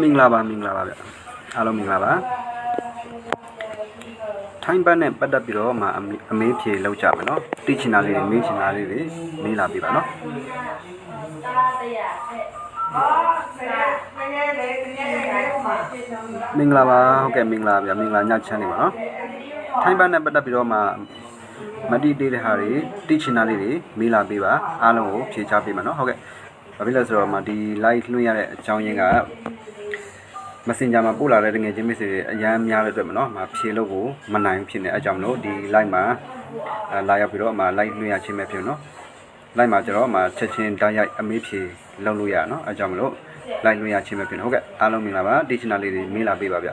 မင်္ဂလာပါမင်္ဂလာပါဗျအားလုံးမင်္ဂလာပါထိုင်းဘတ်နဲ့ပတ်သက်ပြီးတော့မှအမေအမေးဖြေလောက်ကြမယ်နော်တိချင်တာလေးတွေမေးချင်တာလေးတွေမေးလာပြီပါနော်မင်္ဂလာပါဟုတ်ကဲ့မင်္ဂလာဗျမင်္ဂလာညချမ်းနေပါနော်ထိုင်းဘတ်နဲ့ပတ်သက်ပြီးတော့မှမတိသေးတဲ့ဟာတွေတိချင်တာလေးတွေမေးလာပေးပါအားလုံးကိုဖြေချပေးပါနော်ဟုတ်ကဲ့ ဘာဖြစ်လဲဆိုတော့မှဒီ live လွှင့်ရတဲ့အကြောင်းရင်းက Messenger မှာပို့လာတဲ့တငယ်ချင်းမိတ်ဆွေတွေအရန်များတဲ့အတွက်မနော်မဖြေလို့ကိုမနိုင်ဘူးဖြစ်နေအကြောင်းမလို့ဒီ live မှာအဲလာရောက်ပြီးတော့မ live လွှင့်ရချင်းပဲဖြစ်နော် live မှာကျတော့မချက်ချင်းတိုင်းရိုက်အမေးဖြေလုပ်လို့ရနော်အကြောင်းမလို့ live လွှင့်ရချင်းပဲဖြစ်နော်ဟုတ်ကဲ့အားလုံးမင်္ဂလာပါဒီ channel လေးတွေမေးလာပေးပါဗျ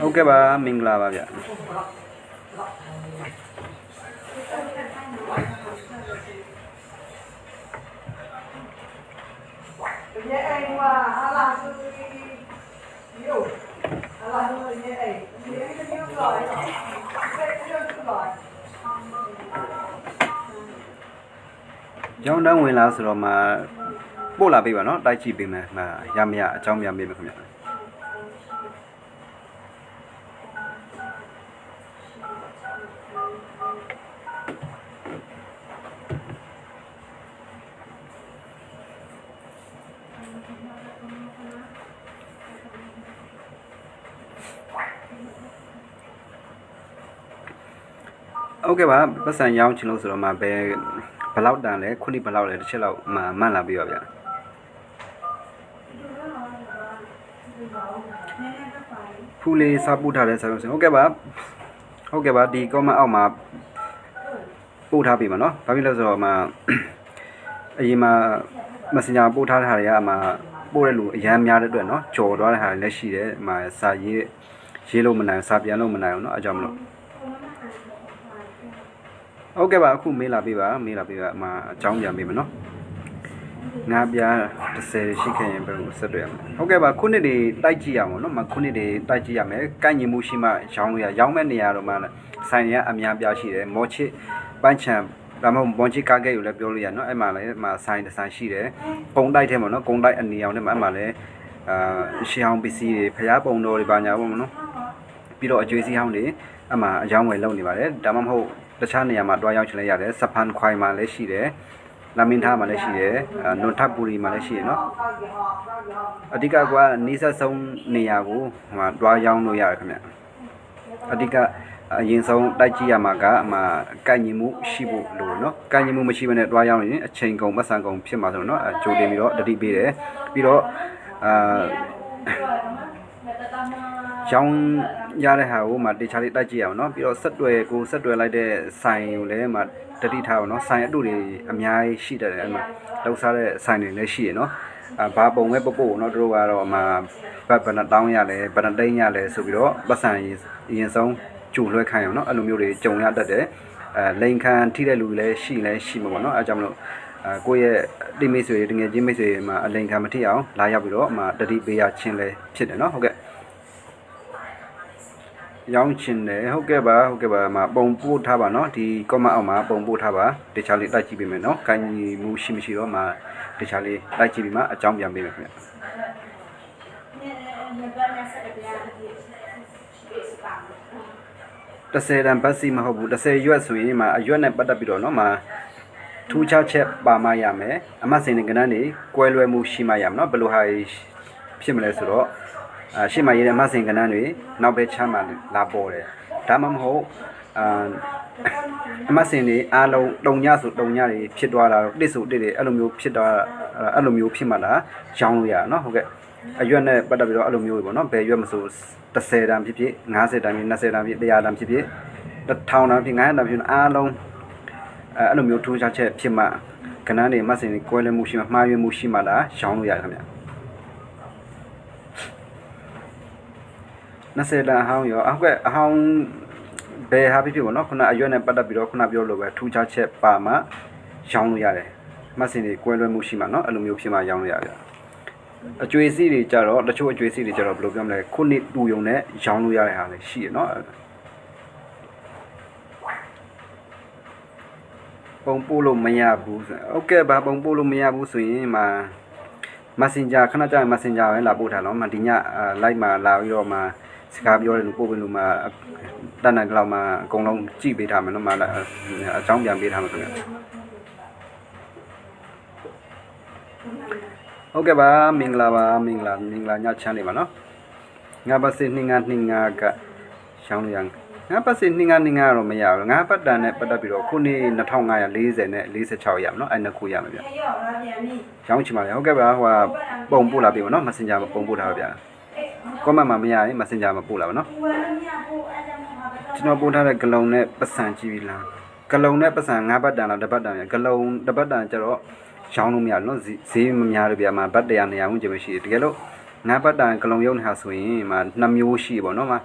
ဟုတ်ကဲ့ပါမင်္ဂလာပါဗျရဲ့အိမ်ကဟာလာဆူရီယိုဟာလာဆူရီရဲ့အိမ်ဒီအိမ်ကမျိုးကြော်ရအောင်ဒီမျိုးကြော်ကျောင်းတန်းဝင်လာဆိုတော့မှပို့လာပေးပါနော်တိုက်ကြည့်ပေးမယ်မှရမရအကြောင်းပြပေးမယ်ခင်ဗျာ ဟုတ်ကဲ့ပါပတ်စံရောင်းချင်လို့ဆိုတော့မှဘယ်ဘလောက်တန်လဲခုနှစ်ဘလောက်လဲတစ်ချက်လောက်မှမှန်လာပြီပါဗျာဖူလေးစာပို့ထားတဲ့စာရုံးစင်ဟုတ်ကဲ့ပါဟုတ်ကဲ့ပါဒီ comment အောက်မှာပို့ထားပြီပါနော်ဘာဖြစ်လို့ဆိုတော့မှအရင်မှ messenger ပို့ထားတာတွေကအမှပို့တဲ့လူအများများတဲ့အတွက်နော်ကြော်သွားတဲ့ဟာတွေလည်းရှိတယ်အမှစာရေးရေးလို့မနိုင်စာပြန်လို့မနိုင်ဘူးနော်အဲကြောင့်မလို့ ဟုတ်ကဲ့ပါအခုမေးလာပေးပါမေးလာပေးပါအမအကြောင်းပြန်ပေးမယ်နော်ငါပြား30ရှိခဲ့ရင်ဘယ်လိုဆက်တွေ့ရမလဲဟုတ်ကဲ့ပါခုနှစ်တွေတိုက်ကြည့်ရအောင်နော်မခုနှစ်တွေတိုက်ကြည့်ရမယ်ကိုက်ညီမှုရှိမှရောင်းလို့ရရောင်းမဲ့နေရာတော့မှဆိုင်ရအများပြားရှိတယ်မော်ချစ်ပန်းချံဒါမှမဟုတ်မွန်ချစ်ကားကဲကိုလည်းပြောလို့ရနော်အဲ့မှာလည်းမှာဆိုင်တစ်ဆိုင်ရှိတယ်ကုံတိုက်ထဲမှာနော်ကုံတိုက်အနီအောင်ထဲမှာအဲ့မှာလည်းအာရှေးအောင်ပစ္စည်းတွေဖျားပုံတော်တွေပါညာပေါ့မနော်ပြီးတော့အကျွေးစီးဟောင်းတွေအမှအယောင်းဝယ်လုပ်နေပါတယ်ဒါမှမဟုတ် တခြားနေရာမှာတွားရောက်ချင်လဲရတယ်စဖန်ခွိုင်မှာလည်းရှိတယ်လာမင်ထားမှာလည်းရှိတယ်အဲနွန်ထပ်ပူရီမှာလည်းရှိတယ်နော်အဓိကကနီးစပ်ဆုံးနေရာကိုဟိုမှာတွားရောက်လို့ရတယ်ခင်ဗျအဓိကအရင်ဆုံးတိုက်ကြည့်ရမှာကအမှကန့်ညီမှုရှိဖို့လိုနော်ကန့်ညီမှုမရှိဘဲနဲ့တွားရောက်ရင်အချိန်ကုန်ပတ်စံကုန်ဖြစ်မှာဆိုတော့နော်အကြိုတင်ပြီးတော့တတိပေးတယ်ပြီးတော့အာ ရောင်းရတဲ့ဟာကိုမှတခြားလေးတိုက်ကြည့်ရအောင်နော်ပြီးတော့ဆက်တွယ်ကိုဆက်တွယ်လိုက်တဲ့ဆိုင်ကိုလည်းမှတတိထားအောင်နော်ဆိုင်အတုတွေအများကြီးရှိတတ်တယ်အဲ့မှာလောက်စားတဲ့ဆိုင်တွေလည်းရှိရနော်အဘာပုံပဲပုတ်ပုတ်နော်တို့ကတော့အမှဘတ်ဘဏ္ဍတောင်းရလဲဘဏ္ဍတိန်ရလဲဆိုပြီးတော့ပတ်စံအရင်ဆုံးကြိုလွှဲခိုင်းအောင်နော်အဲ့လိုမျိုးတွေကြုံရတတ်တယ်အဲလိန်ခံထိတဲ့လူလည်းရှိလဲရှိမှာပေါ့နော်အဲကြောင့်မလို့အဲကိုယ့်ရဲ့တိမိတ်ဆွေတငယ်ချင်းမိတ်ဆွေတွေမှာအလိန်ခံမထိအောင်လာရောက်ပြီးတော့အမှတတိပေးရချင်းလဲဖြစ်တယ်နော်ဟုတ်ကဲ့ ရောင်းချင်တယ်ဟုတ်ကဲ့ပါဟုတ်ကဲ့ပါမှာပုံပို့ထားပါနော်ဒီ comment အောက်မှာပုံပို့ထားပါတခြားလေးလိုက်ကြည့်ပေးမယ်နော်ခိုင်ညီမှုရှိမရှိတော့မှာတခြားလေးလိုက်ကြည့်ပြီးမှအကြောင်းပြန်ပေးမယ်ခင်ဗျတစ်ဆယ်တန်ဘတ်စီမဟုတ်ဘူးတစ်ဆယ်ရွက်ဆိုရင်မှာအရွက်နဲ့ပတ်သက်ပြီးတော့နော်မှာထူးခြားချက်ပါမရမယ်အမှတ်စဉ်ကဏ္ဍနေကွဲလွဲမှုရှိမှရမယ်နော်ဘယ်လိုဟာဖြစ်မလဲဆိုတော့ အာရှေ့မှာရေးတဲ့မဆင်ကဏ္ဍတွေနောက်ပဲချမ်းမှာလာပေါ်တယ်ဒါမှမဟုတ်အာအမဆင်တွေအားလုံးတုံညဆိုတုံညတွေဖြစ်သွားတာတစ်ဆိုတစ်တွေအဲ့လိုမျိုးဖြစ်သွားအဲ့လိုမျိုးဖြစ်မှလာရောင်းလို့ရနော်ဟုတ်ကဲ့အရွက်နဲ့ပတ်သက်ပြီးတော့အဲ့လိုမျိုးပေါ့နော်ဘယ်ရွက်မဆို30တန်ဖြစ်ဖြစ်50တန်ဖြစ်20တန်ဖြစ်100တန်ဖြစ်ဖြစ်1000တန်ဖြစ်900တန်ဖြစ်အားလုံးအဲ့အဲ့လိုမျိုးထိုးချချက်ဖြစ်မှကဏ္ဍတွေမဆင်တွေကွဲလွဲမှုရှိမှမှားယွင်းမှုရှိမှလာရောင်းလို့ရတယ်ခင်ဗျာ 20တန်အဟောင်းရောအောက်ကအဟောင်းဘယ်ဟာဖြစ်ဖြစ်ပေါ့နော်ခုနအရွက်နဲ့ပတ်သက်ပြီးတော့ခုနပြောလို့ပဲထူးခြားချက်ပါမှရောင်းလို့ရတယ်မှတ်စင်တွေကွဲလွဲမှုရှိမှเนาะအဲ့လိုမျိုးဖြစ်မှရောင်းလို့ရတယ်အကျွေးစီးတွေကြတော့တချို့အကျွေးစီးတွေကြတော့ဘယ်လိုပြောမလဲခုနှစ်တူယုံနဲ့ရောင်းလို့ရတဲ့ဟာလည်းရှိရเนาะ ပုံပို့လို့မရဘူးဆိုဟုတ်ကဲ့ပါပုံပို့လို့မရဘူးဆိုရင်မှာ Messenger ခဏကြာရင် Messenger ပဲလာပို့ထားတော့မှဒီညလိုက်မှာလာပြီးတော့မှ စကားပြောတယ်လို့ပို့ပေးလို့မှတတ်နိုင်တဲ့လောက်မှအကုန်လုံးကြည့်ပေးထားမယ်နော်မှအကြောင်းပြန်ပေးထားမယ်ခင်ဗျာဟုတ်ကဲ့ပါမင်္ဂလာပါမင်္ဂလာမင်္ဂလာညချမ်းနေပါနော်ငါပတ်စစ်နှင်းငါနှင်းငါကရှောင်းလို့ရငါပတ်စစ်နှင်းငါနှင်းငါတော့မရဘူးငါပတ်တန်နဲ့ပတ်တက်ပြီးတော့ခုနှစ်2540နဲ့46ရပါနော်အဲ့နှစ်ခုရမှာဗျရောင်းချင်ပါလေဟုတ်ကဲ့ပါဟိုပုံပို့လာပြီပါနော် messenger ပုံပို့ထားပါဗျာ comment မှာမရရင် messenger မှာပို့လာပါနော်ကျွန်တော်ပို့ထားတဲ့ဂလုံနဲ့ပတ်စံကြည့်ပြီလားဂလုံနဲ့ပတ်စံ၅ဘတ်တန်လားတစ်ဘတ်တန်ပြဂလုံတစ်ဘတ်တန်ကျတော့ရောင်းလို့မရဘူးနော်ဈေးမများလို့ပြမှာဘတ်100 200ဝန်းကျင်ပဲရှိတယ်တကယ်လို့ငါးဘတ်တန်ဂလုံရုံနဲ့ဟာဆိုရင်မှာနှစ်မျိုးရှိပေါ့နော်မှာ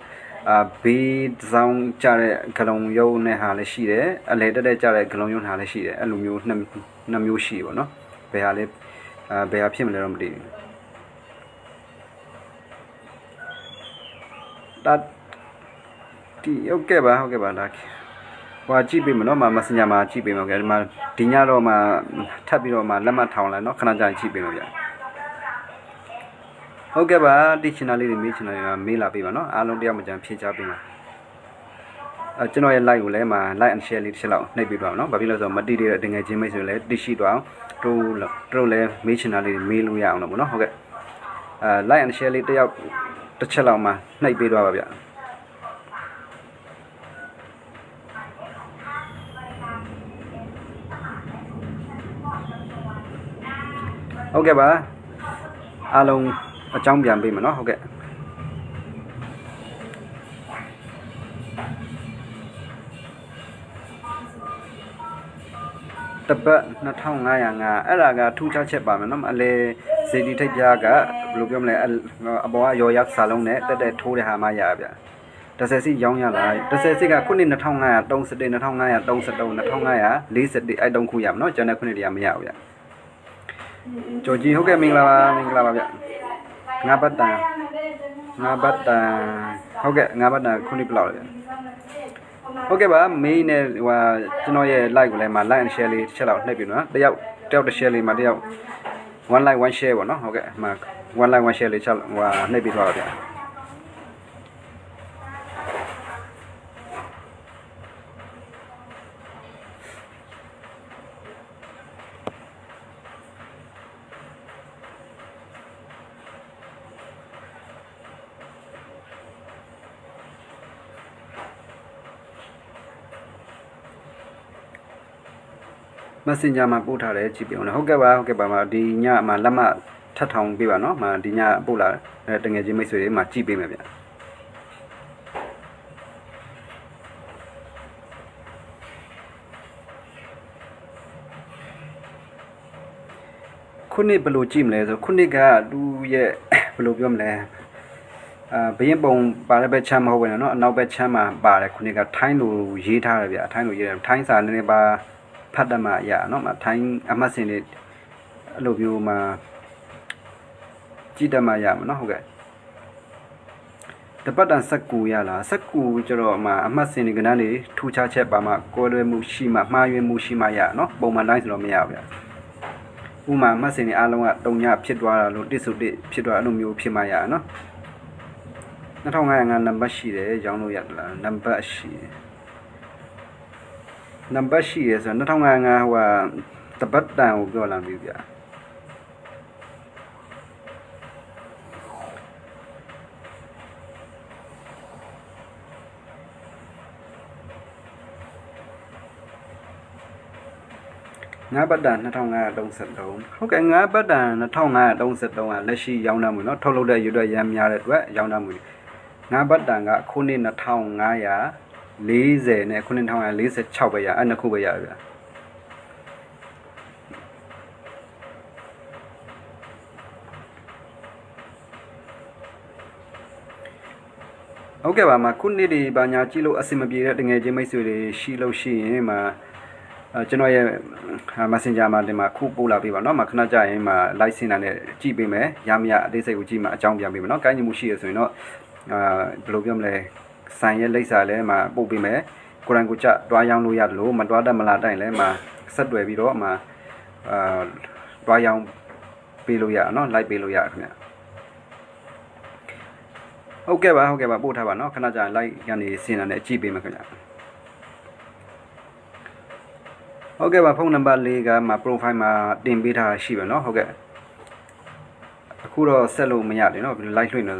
အာဘေးတစ်စောင်းကြတဲ့ဂလုံရုံနဲ့ဟာလည်းရှိတယ်အလဲတက်တက်ကြတဲ့ဂလုံရုံနဲ့ဟာလည်းရှိတယ်အဲ့လိုမျိုးနှစ်နှစ်မျိုးရှိပေါ့နော်ဘယ်ဟာလဲအာဘယ်ဟာဖြစ်မလဲတော့မသိဘူး ဒါဒီဟုတ်ကဲ့ပါဟုတ်ကဲ့ပါဒါဟွာကြည့်ပေးမနော်မမစညာမှာကြည့်ပေးမှာကြဒီမှာဒီညတော့မှထပ်ပြီးတော့မှလက်မှတ်ထောင်လိုက်နော်ခဏကြာရင်ကြည့်ပေးမှာဗျဟုတ်ကဲ့ပါဒီချင်တာလေးတွေမေးချင်တာတွေကမေးလာပေးပါနော်အားလုံးတရားမကြံဖြေချပေးပါအဲကျွန်တော်ရဲ့ like ကိုလည်းမှာ like and share လေးတစ်ချက်လောက်နှိပ်ပေးပါဦးနော်ဘာဖြစ်လို့လဲဆိုတော့မတိတဲ့တငယ်ချင်းမိတ်ဆွေလည်းသိရှိတော့အောင်တို့တို့လည်းမေးချင်တာလေးတွေမေးလို့ရအောင်လို့ပေါ့နော်ဟုတ်ကဲ့အဲ like and share လေးတစ်ယောက် တစ်ချက်လောက်မှနှိပ်ပေးတော့ပါဗျဟုတ်ကဲ့ပါအားလုံးအကြောင်းပြန်ပေးမယ်နော်ဟုတ်ကဲ့တပတ်2505အဲ့ဒါကထူးခြားချက်ပါမယ်နော်အလေ ဇေဒီထိပ်ပြားကဘယ်လိုပြောမလဲအပေါ်ကရော်ရက်စာလုံးနဲ့တက်တက်ထိုးတဲ့ဟာမှရပါဗျ30စီရောင်းရလား30စီကခုနှစ်2531 2533 2541အဲ့တုံးခုရမယ်နော်ကျန်တဲ့ခုနှစ်တွေကမရဘူးဗျကျော်ကြီးဟုတ်ကဲ့မင်္ဂလာပါမင်္ဂလာပါဗျငါးဘတ်တန်ငါးဘတ်တန်ဟုတ်ကဲ့ငါးဘတ်တန်ခုနှစ်ဘယ်လောက်လဲဗျဟုတ်ကဲ့ပါမေးနဲ့ဟိုဟာကျွန်တော်ရဲ့ like ကိုလည်းမှာ like and share လေးတစ်ချက်လောက်နှိပ်ပြီနော်တယောက်တယောက်တစ် share လေးမှာတယောက် one like one share ပေါ့နော်ဟုတ်ကဲ့မှာ one like one share လေးချက်ဟိုဟာနှိပ်ပြီးသွားပါဗျာ မက်ဆင်ဂျာမှာပို့ထားတယ်ကြည့်ပြအောင်နော်ဟုတ်ကဲ့ပါဟုတ်ကဲ့ပါမှာဒီညမှာလက်မှတ်ထပ်ထောင်ပေးပါနော်မှာဒီညပို့လာတယ်တငယ်ချင်းမိတ်ဆွေတွေမှာကြည့်ပေးမယ်ဗျခုနှစ်ဘယ်လိုကြည့်မလဲဆိုခုနှစ်ကသူရဲ့ဘယ်လိုပြောမလဲအာဘရင်ပုံပါတဲ့ဘက်ချမ်းမဟုတ်ဘူးနော်အနောက်ဘက်ချမ်းမှာပါတယ်ခုနှစ်ကထိုင်းလိုရေးထားတယ်ဗျထိုင်းလိုရေးတယ်ထိုင်းစာနည်းနည်းပါ ဖတ်တတ်မှရနော်မထိုင်းအမှတ်စဉ်တွေအဲ့လိုမျိုးမှာကြည့်တတ်မှရမှာနော်ဟုတ်ကဲ့တပတ်တန်စက်ကူရလားစက်ကူကျတော့မှအမှတ်စဉ်တွေကဏ္ဍတွေထူခြားချက်ပါမှကွဲလွဲမှုရှိမှမှားယွင်းမှုရှိမှရနော်ပုံမှန်တိုင်းဆိုတော့မရဘူးဗျဥမာအမှတ်စဉ်တွေအားလုံးကတုံညဖြစ်သွားတာလို့တစ်စုတစ်ဖြစ်သွားအဲ့လိုမျိုးဖြစ်မှရနော်2505နံပါတ်ရှိတယ်ရောင်းလို့ရတယ်လားနံပါတ်ရှိတယ် နံပါတ်ရှိရယ်ဆိုတော့2005ဟိုကတပတ်တန်ကိုပြောလာပြီဗျာငါးပတ်တန်2533ဟုတ်ကဲ့ငါးပတ်တန်2533ကလက်ရှိရောင်းတတ်မှုเนาะထုတ်လုပ်တဲ့ရွတ်ရမ်းများတဲ့အတွက်ရောင်းတတ်မှုငါးပတ်တန်ကခုနှစ်2500 40နဲ့9046ပဲရအဲ့နှစ်ခုပဲရပါဗျာဟုတ်ကဲ့ပါမှာခုနှစ်တွေဘာညာကြည့်လို့အဆင်မပြေတဲ့တငယ်ချင်းမိတ်ဆွေတွေရှိလို့ရှိရင်မှာကျွန်တော်ရဲ့ Messenger မှာဒီမှာခုပို့လာပေးပါเนาะမခဏကြာရင်မှာ live ဆင်းတာနဲ့ကြည့်ပေးမယ်ရမရအသေးစိတ်ကိုကြည့်မှာအကြောင်းပြန်ပေးမယ်เนาะကိုင်းညီမှုရှိရဆိုရင်တော့အာဘယ်လိုပြောမလဲ ဆိုင်ရဲ့လိပ်စာလဲမှာပို့ပေးမယ်ကိုရန်ကိုကြတွားရောင်းလို့ရတယ်လို့မတွားတတ်မလားတိုင်လဲမှာဆက်တွယ်ပြီးတော့အမှအာတွားရောင်းပေးလို့ရအောင်နော်လိုက်ပေးလို့ရခင်ဗျဟုတ်ကဲ့ပါဟုတ်ကဲ့ပါပို့ထားပါနော်ခဏကြာ like ကနေစင်တာနဲ့ကြည့်ပေးမယ်ခင်ဗျဟုတ်ကဲ့ပါဖုန်းနံပါတ်လေးကမှာ profile မှာတင်ပေးထားရှိပါနော်ဟုတ်ကဲ့အခုတော့ဆက်လို့မရတယ်နော် like လွှင့်နေ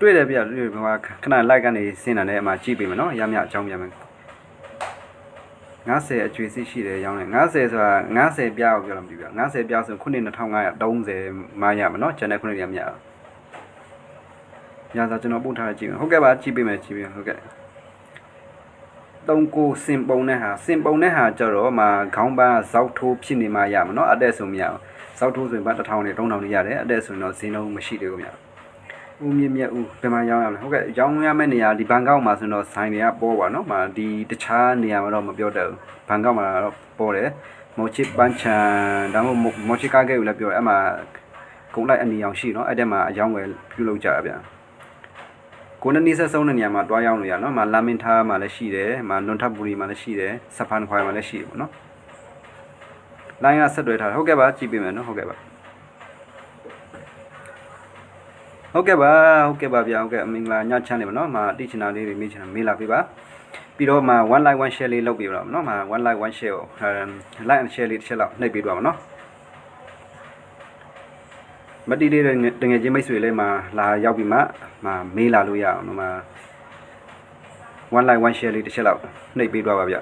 တွေ့တယ်ပြတွေ့ဟိုခဏ like ကနေဆင်းတာနဲ့အမှကြည့်ပေးမယ်နော်ရမရအကြောင်းပြမယ်90အကျွေးစစ်ရှိတယ်ရောင်းတယ်90ဆိုတာ90ပြားကိုပြောလို့မပြီးပြ90ပြားဆိုခုနှစ်2530မှရမယ်နော်ဂျန်တဲ့ခုနှစ်ရမရညာသာကျွန်တော်ပို့ထားကြည့်မယ်ဟုတ်ကဲ့ပါကြည့်ပေးမယ်ကြည့်ပေးဟုတ်ကဲ့၃ကိုစင်ပုံတဲ့ဟာစင်ပုံတဲ့ဟာကြတော့မှခေါင်းပန်းဇောက်ထိုးဖြစ်နေမှရမယ်နော်အတက်ဆိုမရဘူးဇောက်ထိုးဆိုရင်ဗတ်1000နဲ့3000နဲ့ရတယ်အတက်ဆိုရင်တော့ဈေးနှုန်းမရှိသေးဘူးမြတ် ဦးမြင့်မြတ်ဦးဘယ်မှာရောင်းရမလဲဟုတ်ကဲ့ရောင်းရမယ့်နေရာဒီဘန်ကောက်မှာဆိုတော့ဆိုင်တွေကပေါ်ပါနော်မာဒီတခြားနေရာမှာတော့မပြောတတ်ဘူးဘန်ကောက်မှာတော့ပေါ်တယ်မော်ချစ်ပန်းချန်ဒါမှမဟုတ်မော်ချစ်ကားကဲကိုလည်းပြောတယ်အဲ့မှာကုန်လိုက်အနေအောင်ရှိနော်အဲ့တက်မှာအယောင်းဝယ်ပြုလုပ်ကြရဗျာကိုနဲ့နေဆက်ဆုံးတဲ့နေရာမှာတွားရောက်လို့ရနော်မာလာမင်ထားမှာလည်းရှိတယ်မာနွန်ထပ်ပူရီမှာလည်းရှိတယ်ဆဖန်ခွိုင်မှာလည်းရှိတယ်ပေါ့နော်လိုင်းကဆက်တွဲထားဟုတ်ကဲ့ပါကြည့်ပေးမယ်နော်ဟုတ်ကဲ့ပါ ဟုတ်ကဲ့ပါဟုတ်ကဲ့ပါဗျာဟုတ်ကဲ့အမင်္ဂလာညချမ်းနေပါနော်။မှာတိချင်တာလေးတွေမေးချင်တာမေးလာပေးပါ။ပြီးတော့မှာ one like one share လေးလုပ်ပေးပါတော့နော်။မှာ one like one share ကို like and share လေးတစ်ချက်လောက်နှိပ်ပေးတော့မှာနော်။မတိလေးတဲ့တငယ်ချင်းမိတ်ဆွေလေးမှာလာရောက်ပြီးမှမှာမေးလာလို့ရအောင်နော်မှာ one like one share လေးတစ်ချက်လောက်နှိပ်ပေးသွားပါဗျ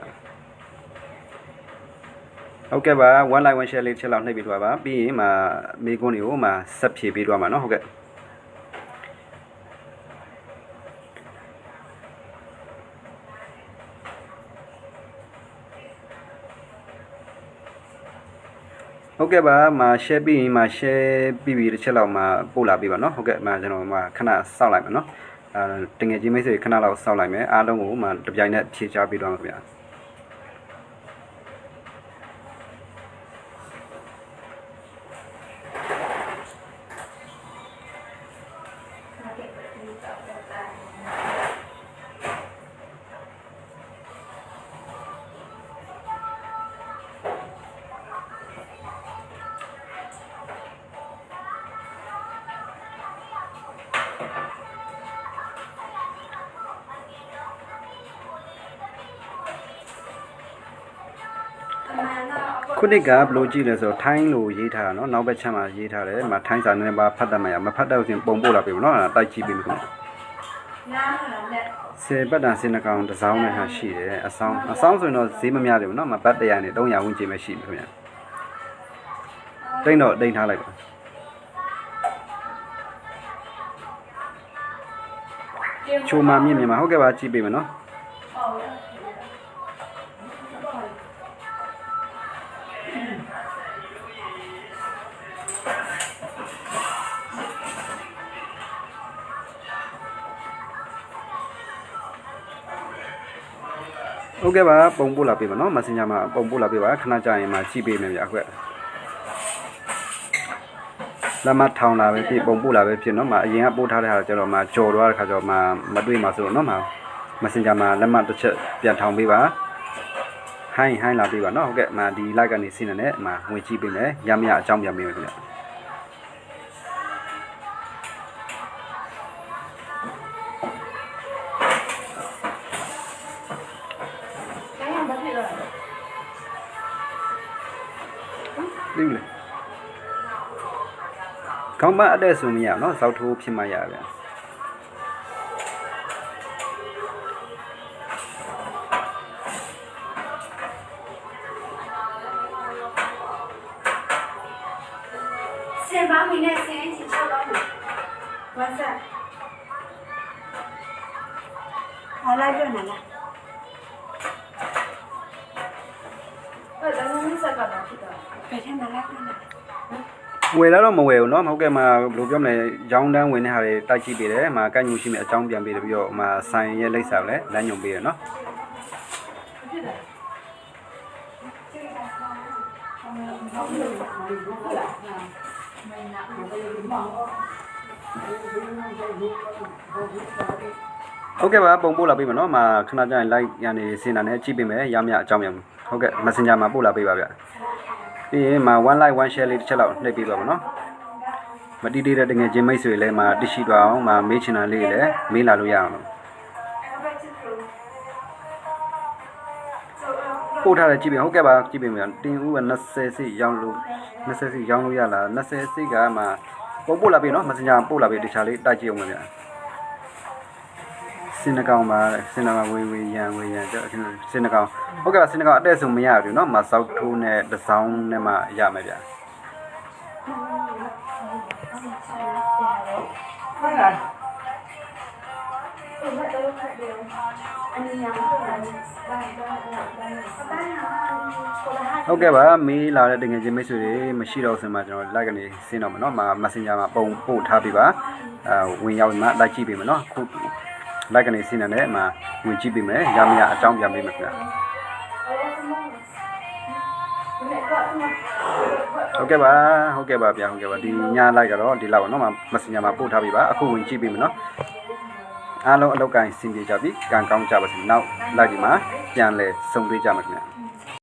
ဟုတ်ကဲ့ပါ one like one share လေးတစ်ချက်လောက်နှိပ်ပေးသွားပါပြီးရင်မှာမေးခွန်းတွေကိုမှာဆက်ဖြေပေးသွားမှာနော်ဟုတ်ကဲ့ ဟုတ်ကဲ့ပါမှာ share ပြီးရင်မှာ share ပြီးပြီးတစ်ချက်လောက်မှာပို့လာပေးပါเนาะဟုတ်ကဲ့မှာကျွန်တော်မှာခဏစောင့်လိုက်မယ်เนาะအဲတငယ်ချင်းမိတ်ဆွေခဏလောက်စောင့်လိုက်မယ်အားလုံးကိုမှာတပြိုင်နက်ဖြေချပေးတော့မှာခင်ဗျာ ခုနှစ်ကဘလို့ကြည့်လဲဆိုတော့ထိုင်းလိုရေးထားတာနော်နောက်ဘက်ချမ်းမှာရေးထားတယ်မှာထိုင်းစာနည်းနည်းပါဖတ်တတ်မှာရမဖတ်တတ်ရင်ပုံပို့လာပြီမနော်အဲ့ဒါတိုက်ကြည့်ပြီးမခင်ဆေပတ်တန်စင်ကောင်တစ်စောင်းနဲ့ဟာရှိတယ်အဆောင်အဆောင်ဆိုရင်တော့ဈေးမများတယ်ဘူးနော်မဘတ်100နဲ့300ဝန်းကျင်ပဲရှိမှာခင်ဗျတိတ်တော့တိတ်ထားလိုက်ပါချိုမာမြင့်မြန်မာဟုတ်ကဲ့ပါကြည့်ပေးမယ်နော် ဟုတ်ကဲ့ပါပုံပို့လာပေးပါနော် Messenger မှာပုံပို့လာပေးပါခဏကြာရင်မှရှိပေးမယ်ဗျအခုလက်မထောင်လာပဲဖြစ်ပုံပို့လာပဲဖြစ်နော်မအရင်ကပို့ထားတဲ့ဟာကျတော့မှကြော်သွားတဲ့ခါကျတော့မှမတွေ့မှဆိုတော့နော်မ Messenger မှာလက်မတစ်ချက်ပြန်ထောင်ပေးပါဟိုင်းဟိုင်းလာပေးပါနော်ဟုတ်ကဲ့မဒီ like ကနေဆင်းနေတယ်မငွေကြည့်ပေးမယ်ရမရအကြောင်းပြန်ပေးမယ်ခင်ဗျ မအတဲ့ဆိုမရเนาะဇောက်ထိုးဖြစ်မှရဗျာ စင်ပါမီနဲ့စင်ချစ်ချတော့ဝတ်ဆက်ဟာလိုက်ပြန်လာအဲ့ဒါမျိုးစက်ကတော့ဖြစ်တော့ဘယ်ထက်မှလိုက်ပြန်လာ ဝယ်လာတော့မဝယ်ဘူးเนาะဟုတ်ကဲ့မှာဘယ်လိုပြောမလဲရောင်းတန်းဝင်တဲ့ဟာတွေတိုက်ကြည့်ပေးတယ်မှာကန့်ညူရှိမယ်အကြောင်းပြန်ပေးတယ်ပြီးတော့မှာဆိုင်ရဲ့လိပ်စာကိုလည်းလမ်းညွှန်ပေးတယ်เนาะ ဖြစ်တယ်အ ဟုတ်ကဲ့ပါပုံပို့လာပေးမယ်နော်မှာခဏကြာရင် like ရနေစင်တာနဲ့ကြည့်ပေးမယ်ရမရအကြောင်းရဟုတ်ကဲ့ messenger မှာပို့လာပေးပါဗျ ပြီးရင်မှာ one like one share လေးတစ်ချက်လောက်နှိပ်ပေးပါမယ်နော်မတီးသေးတဲ့တငယ်ချင်းမိတ်ဆွေလည်းမှာတရှိသွားအောင်မှာမေးချင်တာလေးလည်းမေးလာလို့ရအောင်လို့ပို့ထားတယ်ကြည့်ပေးဟုတ်ကဲ့ပါကြည့်ပေးမယ်တင်ဦးက20စိရောင်းလို့20စိရောင်းလို့ရလား20စိကမှာပုံပို့လာပေးနော် messenger ပို့လာပေးတခြားလေးတိုက်ကြည့်အောင်ဗျာ စင်နကောင်ပါစင်နကောင်ဝေဝေရန်ဝေရန်ကြောက်စင်နကောင်ဟုတ်ကဲ့ပါစင်နကောင်အတက်ဆုံးမရဘူးเนาะမဆောက်ထိုးနဲ့တစောင်းနဲ့မှရမယ်ဗျာ ဟုတ်လား ဟုတ်ကဲ့ပါမေးလာတဲ့တကယ်ချင်းမိတ်ဆွေတွေမရှိတော့စင်မှာကျွန်တော် like ကနေစင်တော့မယ်เนาะမှာ messenger မှာပုံပို့ထားပေးပါအဲဝင်ရောက်မှ like ကြည့်ပေးမယ်เนาะခု လိုက်ကနေစီးနေတယ်အမှဝင်ကြည့်ပေးမယ်ရမရအကြောင်းပြန်ပေးမယ်ခင်ဗျာဟုတ်ကဲ့ပါဟုတ်ကဲ့ပါဗျာဟုတ်ကဲ့ပါဒီညလိုက်ကတော့ဒီလောက်ပါနော်မစင်ညာမှာပို့ထားပြီပါအခုဝင်ကြည့်ပေးမယ်နော်အားလုံးအလောက်ကိုင်းစင်ပြေကြပြီကံကောင်းကြပါစေနောက်လိုက်ဒီမှာပြန်လဲစုံပေးကြမှာခင်ဗျာ